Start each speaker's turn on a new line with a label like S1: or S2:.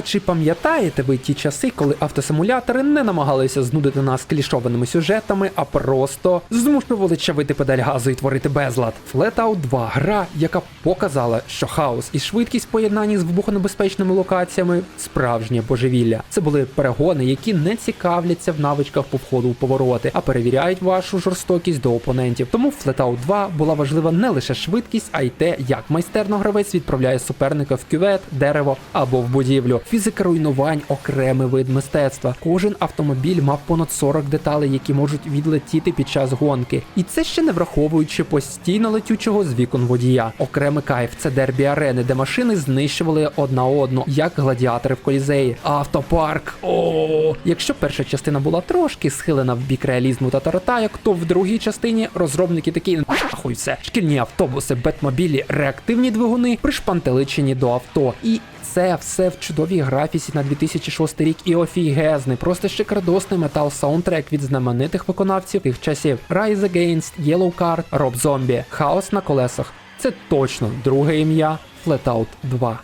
S1: А чи пам'ятаєте ви ті часи, коли автосимулятори не намагалися знудити нас клішованими сюжетами, а просто змушували чавити педаль газу і творити безлад? Flatout 2 гра, яка показала, що хаос і швидкість в поєднанні з вибухонебезпечними локаціями справжнє божевілля. Це були перегони, які не цікавляться в навичках по входу у повороти, а перевіряють вашу жорстокість до опонентів. Тому в Flatout 2 була важлива не лише швидкість, а й те, як майстерно гравець відправляє суперника в кювет, дерево або в будівлю. Фізика руйнувань окремий вид мистецтва. Кожен автомобіль мав понад 40 деталей, які можуть відлетіти під час гонки. І це ще не враховуючи постійно летючого з вікон водія. Окремий кайф це дербі арени, де машини знищували одна одну, як гладіатори в колізеї. Автопарк. О, якщо перша частина була трошки схилена в бік реалізму та таратайок, то в другій частині розробники такі нахуй все. Шкільні автобуси, бетмобілі, реактивні двигуни пришпантеличені до авто. І це все в чудовій графіці на 2006 рік і офігезний, просто шикардосний метал саундтрек від знаменитих виконавців тих часів. Rise Against, Yellow Card, Rob Zombie, Хаос на колесах. Це точно друге ім'я Flatout 2.